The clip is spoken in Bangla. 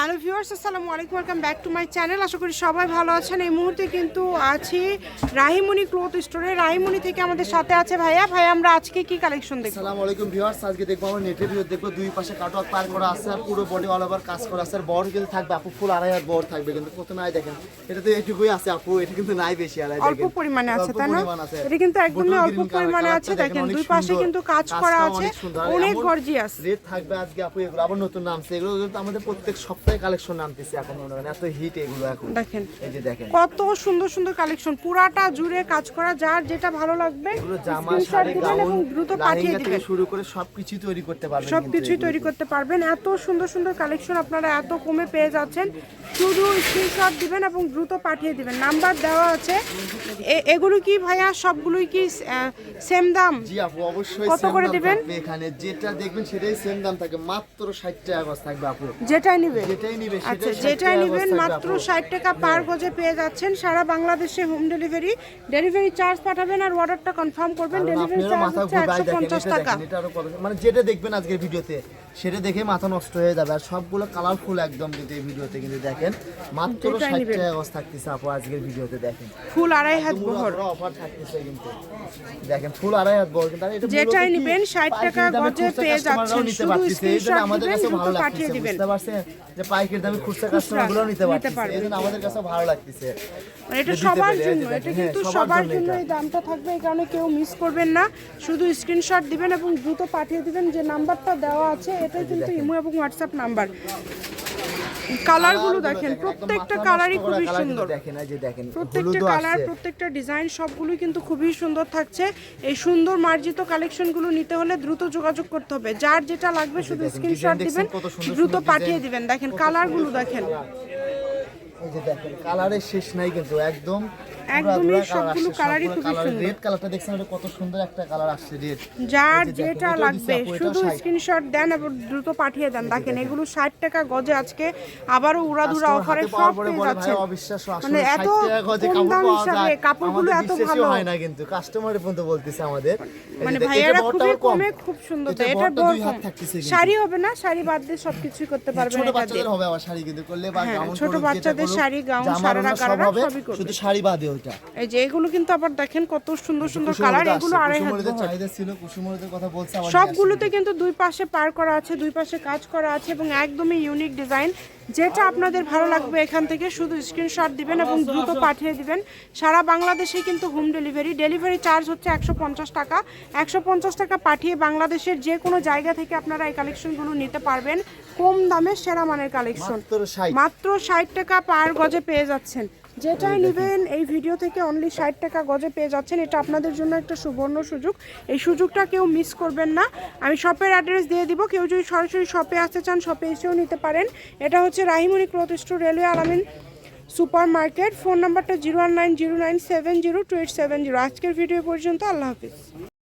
হ্যালো ভিউয়ার্স আসসালামু আলাইকুম। Welcome back to my channel আশা করি সবাই ভালো আছেন। এই মুহূর্তে কিন্তু আছি রাহিমণি ক্লথ স্টোরে। রাহিমণি থেকে আমাদের সাথে আছে ভাইয়া। ভাই আমরা আজকে কি কালেকশন দেখব? আসসালামু আলাইকুম ভিউয়ার্স আজকে দেখব আমরা নেটের ভিউ দেখব দুই পাশে কাটওয়ার্ক পার করা আছে আর পুরো বডি অল ওভার কাজ করা আছে। আর বড় কিন্তু থাকবে আপু ফুল আড়াই হাত বড় থাকবে কিন্তু প্রথমে আয় দেখেন এটা তো এইটুকুই আছে আপু এটা কিন্তু নাই বেশি আড়াই অল্প পরিমাণে আছে তাই না? এটা কিন্তু একদমই অল্প পরিমাণে আছে দেখেন দুই পাশে কিন্তু কাজ করা আছে অনেক গর্জিয়াস রেট থাকবে আজকে আপু এগুলো আবার নতুন নামছে এগুলো কিন্তু আমাদের প্রত্যেক সপ্তাহে কালেকশন নামতেছে এখন মনে করেন এত হিট এগুলো এখন। দেখেন এই যে দেখেন। কত সুন্দর সুন্দর কালেকশন পুরাটা জুড়ে কাজ করা যার যেটা ভালো লাগবে এগুলো জামা শাড়ি গাউন দ্রুত পাঠিয়ে দিবেন। শুরু করে সবকিছু তৈরি করতে পারবেন সব কিন্তু কিছুই এগুলো। তৈরি করতে পারবেন। এত সুন্দর সুন্দর কালেকশন আপনারা এত কমে পেয়ে যাচ্ছেন। শুধু স্ক্রিনশট দিবেন এবং দ্রুত পাঠিয়ে দিবেন। নাম্বার দেওয়া আছে। এগুলো কি ভাইয়া? সবগুলোই কি সেম দাম? জি আপু অবশ্যই কত করে দিবেন? এখানে। যেটা দেখবেন সেটাই সেম দাম থাকে। মাত্র 60 টাকা গজ থাকবে আপু। যেটাই নেবে। যেটাই নিবে আচ্ছা সেটাই 60 যেটাই নেবেন মাত্র ষাট টাকা পার গজে পেয়ে যাচ্ছেন। সারা বাংলাদেশে হোম ডেলিভারি ডেলিভারি চার্জ পাঠাবেন আর অর্ডারটা কনফার্ম করবেন। ডেলিভারি চার্জ হচ্ছে একশো পঞ্চাশ টাকা। মানে যেটা দেখবেন আজকের ভিডিওতে সেটা দেখে মাথা নষ্ট হয়ে যাবে। আর সবগুলো কালারফুল একদম কিন্তু এই ভিডিওতে কিন্তু দেখেন। মাত্র যেটাই 60 নিবেন। টাকা গজ থাকতেছে আপু আজকের ভিডিওতে দেখেন। ফুল আড়াই হাত বহর অফার থাকতেছে কিন্তু। দেখেন ফুল আড়াই হাত বড় কিন্তু। যেটাই নিবেন 60 পাইকারি টাকা গজে পেয়ে যাচ্ছেন। শুধু screenshot আমাদের কাছে ভালো পাঠিয়ে দিবেন। বুঝতে পারছেন? পাইকারি দামে খুচরা কাস্টমারগুলোও নিতে নিতে পারতেছে। এই আমাদের কাছে ভালো লাগতেছে। মানে এটা সবার জন্য এটা কিন্তু হ্যাঁ, সবার জন্য জন্য এই দামটা থাকবে এই কারণে কেউ মিস করবেন না। শুধু স্ক্রিনশট দিবেন এবং দ্রুত পাঠিয়ে দিবেন যে নাম্বারটা দেওয়া আছে এটাই কিন্তু ইমো এবং হোয়াটসঅ্যাপ নাম্বার কালারগুলো দেখেন প্রত্যেকটা কালারই খুবই সুন্দর। দেখেন, দেখেন, প্রত্যেকটা কালার প্রত্যেকটা ডিজাইন সবগুলোই কিন্তু খুবই সুন্দর থাকছে। এই সুন্দর মার্জিত কালেকশনগুলো নিতে হলে দ্রুত যোগাযোগ করতে হবে। যার যেটা লাগবে শুধু স্ক্রিনশট দিবেন দ্রুত পাঠিয়ে দিবেন। দেখেন কালারগুলো দেখেন। এই যে দেখেন, কালারের শেষ নাই কিন্তু একদম একদমই সবগুলো কালারই খুবই সুন্দর। রেড কালারটা দেখছেন এটা কত সুন্দর একটা কালার আসছে রেড যার এই যে দেখেন, যেটা লাগবে দিছে আপু, এটাও শুধু স্ক্রিনশট দেন এবং দ্রুত পাঠিয়ে দেন। দেখেন এগুলো ষাট টাকা গজে আজকে আবারও উড়াধুরা অফারে সব পেয়ে বলে, যাচ্ছেন। ভাই অবিশ্বাস্য, আসলে মানে এত কম দাম হিসাবে কাপড়গুলো আমাদের এত ভালো। হয় না কিন্তু কাস্টমারের পর্যন্ত বলতেছে আমাদের। মানে দেখেন, ভাইয়ারা খুবই কমে। খুব সুন্দর। দেয় বড়। শাড়ি হবে না শাড়ি বাদ দিয়ে সবকিছুই করতে পারবেন ছোট এটা দিয়ে বাচ্চাদের হবে আবার শাড়ি কিন্তু করলে বা হ্যাঁ, ছোট বাচ্চাদের শাড়ি, গাউন, সারারা, গারারা সবই করবে। শুধু শাড়ি বাদে ওইটা। এই যে এগুলো কিন্তু আবার দেখেন কত সুন্দর সুন্দর কালার এগুলো আড়াই হাত চাহিদা ছিল কুসুম কথা বলছে সবগুলোতে কিন্তু দুই পাশে পার করা আছে দুই পাশে কাজ করা আছে এবং একদমই ইউনিক ডিজাইন যেটা আপনাদের ভালো লাগবে এখান থেকে শুধু স্ক্রিনশট দিবেন এবং দ্রুত পাঠিয়ে দিবেন। সারা বাংলাদেশে কিন্তু হোম ডেলিভারি ডেলিভারি চার্জ হচ্ছে একশো পঞ্চাশ টাকা। একশো পঞ্চাশ টাকা পাঠিয়ে বাংলাদেশের যে কোনো জায়গা থেকে আপনারা এই কালেকশনগুলো নিতে পারবেন। কম দামে সেরা মানের কালেকশন মাত্র 60 মাত্র ষাট টাকা পার গজে পেয়ে যাচ্ছেন। যেটাই নেবেন এই ভিডিও থেকে অনলি ষাট টাকা গজে পেয়ে যাচ্ছেন। এটা আপনাদের জন্য একটা সুবর্ণ সুযোগ। এই সুযোগটা কেউ মিস করবেন না। আমি শপের অ্যাড্রেস দিয়ে দিব। কেউ যদি সরাসরি শপে আসতে চান শপে এসেও নিতে পারেন। এটা হচ্ছে Rahimoni cloth store railway Alamin super market phone নাম্বারটা zero one nine zero nine seven zero two eight seven zero. আজকের ভিডিও পর্যন্ত আল্লাহ হাফিজ।